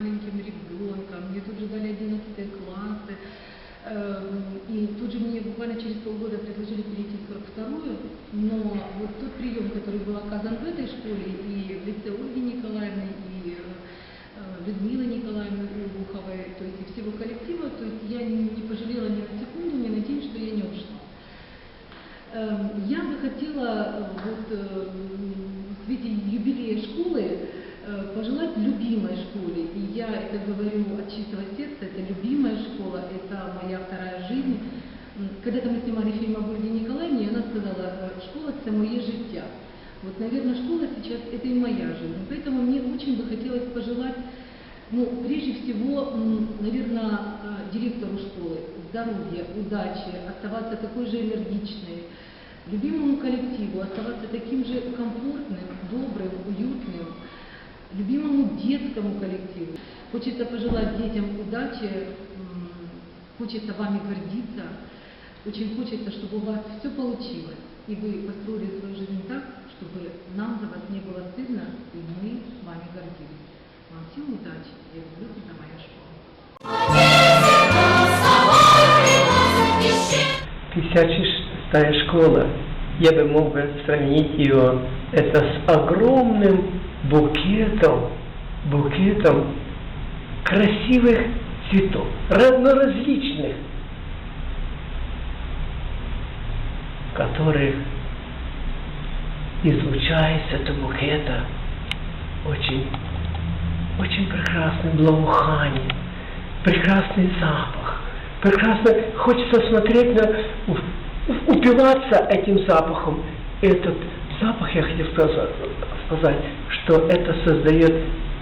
маленьким ребенком, мне тут же дали 11 классы, эм, и тут же мне буквально через полгода предложили перейти в 42-ю, но вот тот прием, который был оказан в этой школе, и в лице Ольги Николаевны, и э, Людмилы Николаевны Обуховой, то есть и всего коллектива, то есть я не пожалела ни на секунду, ни на день, что я не ушла. Эм, Я бы хотела э, вот э, в свете юбилея школы пожелать любимой школе. Я это говорю от чистого сердца, это любимая школа, это моя вторая жизнь. Когда-то мы снимали фильм об Ольге Николаевне, и она сказала, э, школа – это моє життя. Вот, наверное, школа сейчас – это и моя жизнь. Поэтому мне очень бы хотелось пожелать ну, прежде всего, наверное, директору школы здоровья, удачи, оставаться такой же энергичной, любимому коллективу, оставаться таким же комфортным, добрым, уютным, любимому детскому коллективу. Хочется пожелать детям удачи, хочется вами гордиться, очень хочется, чтобы у вас все получилось, и вы построили свою жизнь так, чтобы нам за вас не было стыдно, и мы вами гордились. Вам всем удачи, я люблю, это моя школа. 56-я школа, я бы мог бы сравнить ее это с огромным букетом, букетом красивых цветов, разноразличных, которых излучается это букета очень, очень прекрасное благоухание, прекрасный запах. Прекрасно хочется смотреть на, упиваться этим запахом. Этот запах, я хотел сказать, что это создает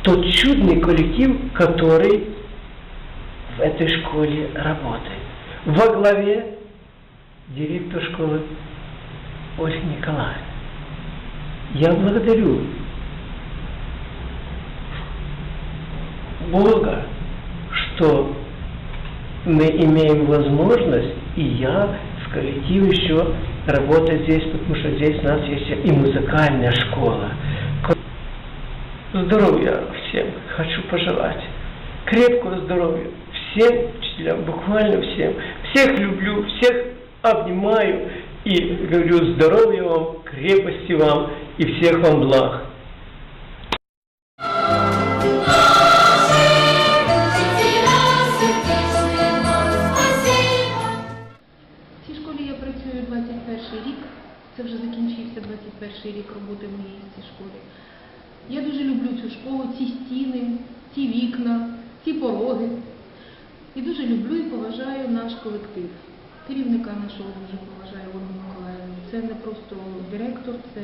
тот чудный коллектив, который в этой школе работает. Во главе директор школы Ольга Николаевна. Я благодарю Бога, что мы имеем возможность, и я в коллективе еще работать здесь, потому что здесь у нас есть и музыкальная школа. Здоровья всем хочу пожелать. Крепкого здоровья всем учителям, буквально всем. Всех люблю, всех обнимаю и говорю здоровья вам, крепости вам и всех вам благ. Працюю 21 рік. Це вже закінчився 21 рік роботи в цій школі. Я дуже люблю цю школу, ці стіни, ці вікна, ці пороги. І дуже люблю і поважаю наш колектив. Керівника нашого дуже поважаю Ольгу Миколаївну. Це не просто директор, це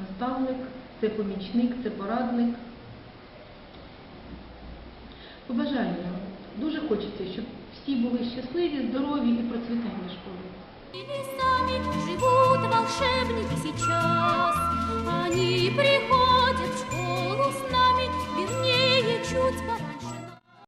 наставник, це помічник, це порадник. Побажання. Дуже хочеться, щоб всі були щасливі, здорові і процвітання школи. Или сами живут волшебники сейчас.